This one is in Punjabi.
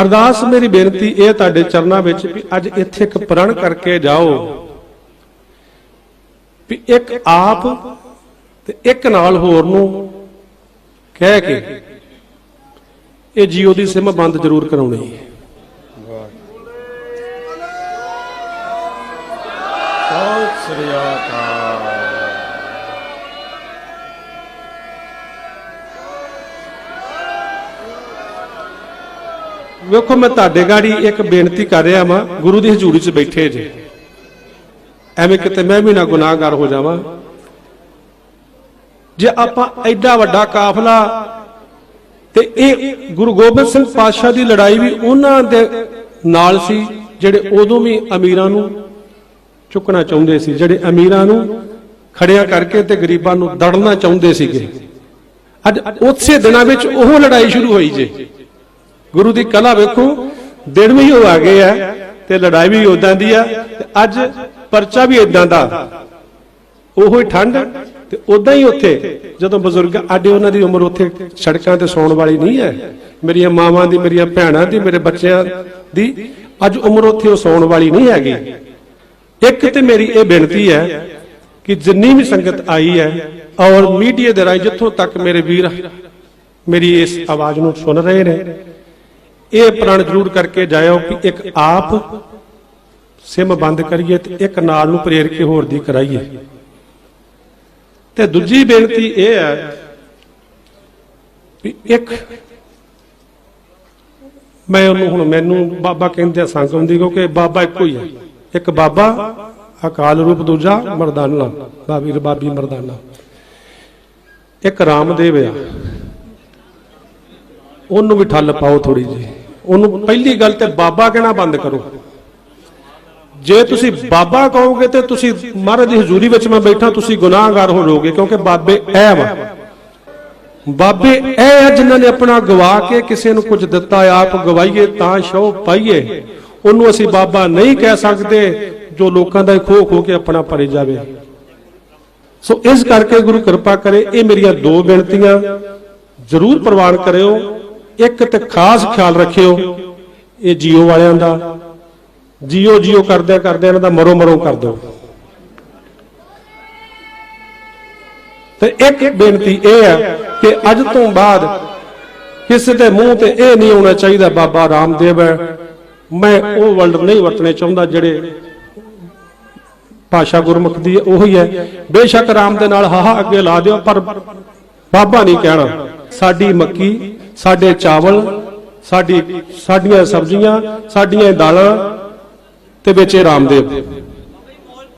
ਅਰਦਾਸ ਮੇਰੀ ਬੇਨਤੀ ਇਹ ਤੁਹਾਡੇ ਚਰਨਾਂ ਵਿੱਚ ਵੀ ਅੱਜ ਇੱਥੇ ਇੱਕ ਪ੍ਰਣ ਕਰਕੇ ਜਾਓ ਵੀ ਇੱਕ ਆਪ ਤੇ ਇੱਕ ਨਾਲ ਹੋਰ ਨੂੰ ਕਹਿ ਕੇ ਇਹ ਜੀਓ ਦੀ ਸਿਮ ਬੰਦ ਜ਼ਰੂਰ ਕਰਾਉਣੀ ਹੈ। ਸਤਿ ਸ੍ਰੀ ਅਕਾਲ। ਵੇਖੋ, ਮੈਂ ਤੁਹਾਡੇ ਗਾੜੀ ਇੱਕ ਬੇਨਤੀ ਕਰ ਰਿਹਾ ਵਾਂ, ਗੁਰੂ ਦੀ ਹਜ਼ੂਰੀ 'ਚ ਬੈਠੇ ਜੇ। ਐਵੇਂ ਕਿਤੇ ਮੈਂ ਵੀ ਨਾ ਗੁਨਾਹਗਾਰ ਹੋ ਜਾਵਾਂ। ਜੇ ਆਪਾਂ ਐਡਾ ਵੱਡਾ ਕਾਫਲਾ ਤੇ ਇਹ ਗੁਰੂ ਗੋਬਿੰਦ ਸਿੰਘ ਪਾਤਸ਼ਾਹ ਦੀ ਲੜਾਈ ਵੀ ਉਹਨਾਂ ਦੇ ਨਾਲ ਸੀ, ਜਿਹੜੇ ਉਦੋਂ ਵੀ ਅਮੀਰਾਂ ਨੂੰ ਚੁੱਕਣਾ ਚਾਹੁੰਦੇ ਸੀ, ਜਿਹੜੇ ਅਮੀਰਾਂ ਨੂੰ ਖੜਿਆ ਕਰਕੇ ਤੇ ਗਰੀਬਾਂ ਨੂੰ ਦੜਨਾ ਚਾਹੁੰਦੇ ਸੀਗੇ। ਅੱਜ ਉਸੇ ਦਿਨਾਂ ਵਿੱਚ ਉਹ ਲੜਾਈ ਸ਼ੁਰੂ ਹੋਈ ਜੇ। ਗੁਰੂ ਦੀ ਕਲਾ ਵੇਖੋ, ਦਿਨ ਵੀ ਉਹ ਆ ਗਏ ਆ ਤੇ ਲੜਾਈ ਵੀ ਉਦਾਂ ਦੀ ਆ ਤੇ ਅੱਜ ਪਰਚਾ ਵੀ ਇਦਾਂ ਦਾ। ਉਹੋ ਹੀ ਠੰਡ ਤੇ ਉਦਾਂ ਹੀ ਉੱਥੇ ਜਦੋਂ ਬਜ਼ੁਰਗ ਆਡੇ ਉਹਨਾਂ ਦੀ ਉਮਰ ਉੱਥੇ ਸੜਕਾਂ ਤੇ ਸੌਣ ਵਾਲੀ ਨਹੀਂ ਹੈ। ਮੇਰੀਆਂ ਮਾਵਾਂ ਦੀ, ਮੇਰੀਆਂ ਭੈਣਾਂ ਦੀ, ਮੇਰੇ ਬੱਚਿਆਂ ਦੀ ਅੱਜ ਉਮਰ ਉੱਥੇ ਉਹ ਸੌਣ ਵਾਲੀ ਨਹੀਂ ਹੈਗੀ। ਇੱਕ ਤੇ ਮੇਰੀ ਇਹ ਬੇਨਤੀ ਹੈ ਕਿ ਜਿੰਨੀ ਵੀ ਸੰਗਤ ਆਈ ਹੈ ਔਰ ਮੀਡੀਆ ਦੇ ਰਾਹੀਂ ਜਿੱਥੋਂ ਤੱਕ ਮੇਰੇ ਵੀਰ, ਮੇਰੀ ਇਸ ਆਵਾਜ਼ ਨੂੰ ਸੁਣ ਰਹੇ ਨੇ ਇਹ ਪ੍ਰਣ ਜ਼ਰੂਰ ਕਰਕੇ ਜਾਇਓ ਕਿ ਇੱਕ ਆਪ ਸਿਮ ਬੰਦ ਕਰੀਏ ਤੇ ਇੱਕ ਨਾਲ ਨੂੰ ਪ੍ਰੇਰ ਕੇ ਹੋਰ ਦੀ ਕਰਾਈਏ। ਤੇ ਦੂਜੀ ਬੇਨਤੀ ਇਹ ਹੈ ਵੀ ਇੱਕ ਮੈਂ ਉਹਨੂੰ ਹੁਣ ਮੈਨੂੰ ਬਾਬਾ ਕਹਿੰਦੇ ਆ ਸੰਗ ਹੁੰਦੀ ਕਿਉਂਕਿ ਬਾਬਾ ਇੱਕੋ ਹੀ ਹੈ। ਇੱਕ ਬਾਬਾ, ਅਕਾਲ ਰੂਪ ਦੂਜਾ, ਮਰਦਾਨਾ। ਬਾਬੀ ਬਾਬੀ ਮਰਦਾਨਾ। ਇੱਕ ਰਾਮਦੇਵ ਆ। ਉਹਨੂੰ ਵੀ ਠੱਲ ਪਾਓ ਥੋੜੀ ਜੀ ਉਹਨੂੰ ਪਹਿਲੀ ਗੱਲ ਤੇ ਬਾਬਾ ਕਹਿਣਾ ਬੰਦ ਕਰੋ। ਜੇ ਤੁਸੀਂ ਬਾਬਾ ਕਹੋਗੇ ਤੇ ਤੁਸੀਂ ਮਹਾਰਾਜ ਦੀ ਹਜ਼ੂਰੀ ਵਿੱਚ ਮੈਂ ਬੈਠਾ, ਤੁਸੀਂ ਗੁਨਾਹਗਾਰ ਹੋ ਜਾਓਗੇ, ਕਿਉਂਕਿ ਬਾਬੇ ਐ ਵਾ। ਬਾਬੇ ਐ ਆ ਜਿਨ੍ਹਾਂ ਨੇ ਆਪਣਾ ਗਵਾ ਕੇ ਕਿਸੇ ਨੂੰ ਕੁਝ ਦਿੱਤਾ, ਆਪ ਗਵਾਈਏ ਤਾਂ ਸ਼ੋ ਪਾਈਏ। ਉਹਨੂੰ ਅਸੀਂ ਬਾਬਾ ਨਹੀਂ ਕਹਿ ਸਕਦੇ, ਜੋ ਲੋਕਾਂ ਦਾ ਖੋ ਖੋ ਕੇ ਆਪਣਾ ਭਰੇ ਜਾਵੇ। ਸੋ ਇਸ ਕਰਕੇ ਗੁਰੂ ਕਿਰਪਾ ਕਰੇ, ਇਹ ਮੇਰੀਆਂ ਦੋ ਬੇਨਤੀਆਂ। ਜ਼ਰੂਰ ਪ੍ਰਵਾਨ ਕਰਿਓ। ਇੱਕ ਤੇ ਖਾਸ ਖਿਆਲ ਰੱਖਿਓ ਇਹ ਜੀਓ ਵਾਲਿਆਂ ਦਾ। ਜੀਓ ਜੀਓ ਕਰਦਿਆਂ ਕਰਦਿਆਂ ਇਹਨਾਂ ਦਾ ਮਰੋ ਮਰੋ ਕਰ ਦਿਓ। ਤੇ ਇੱਕ ਬੇਨਤੀ ਇਹ ਹੈ ਕਿ ਅੱਜ ਤੋਂ ਬਾਅਦ ਕਿਸੇ ਦੇ ਮੂੰਹ ਤੇ ਇਹ ਨਹੀਂ ਹੋਣਾ ਚਾਹੀਦਾ, ਬਾਬਾ ਰਾਮਦੇਵ ਹੈ। ਮੈਂ ਉਹ ਵਰਡ ਨਹੀਂ ਵਰਤਣੇ ਚਾਹੁੰਦਾ ਜਿਹੜੇ ਭਾਸ਼ਾ ਗੁਰਮੁਖ ਦੀ ਉਹੀ ਹੈ। ਬੇਸ਼ੱਕ ਰਾਮ ਦੇ ਨਾਲ ਹਾਹਾ ਅੱਗੇ ਲਾ ਦਿਓ, ਪਰ ਬਾਬਾ ਨਹੀਂ ਕਹਿਣਾ। ਸਾਡੀ ਮੱਕੀ ਸਾਡੇ ਚਾਵਲ ਸਾਡੀ ਸਾਡੀਆਂ ਸਬਜ਼ੀਆਂ ਸਾਡੀਆਂ ਦਾਲਾਂ ਤੇ ਵਿੱਚ ਰਾਮਦੇਵ।